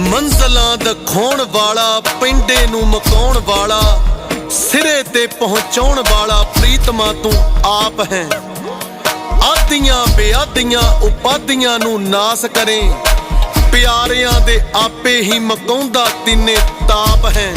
ਮੰਜ਼ਲਾਂ ਦਿਖਾਉਣ ਵਾਲਾ, ਪਿੰਡੇ ਨੂੰ ਮਕਾਉਣ ਵਾਲਾ, ਸਿਰੇ ਤੇ ਪਹੁੰਚਾਉਣ ਵਾਲਾ ਪ੍ਰੀਤਮਾ ਤੂੰ ਆਪ ਹੈ। ਆਦੀਆਂ ਬੇਆਦੀਆਂ ਉਪਾਦੀਆਂ ਨੂੰ ਨਾਸ ਕਰੇ। ਪਿਆਰਿਆਂ ਦੇ ਆਪੇ ਹੀ ਮਕਾਉਂਦਾ ਤਿੰਨੇ ਤਾਪ ਹੈ।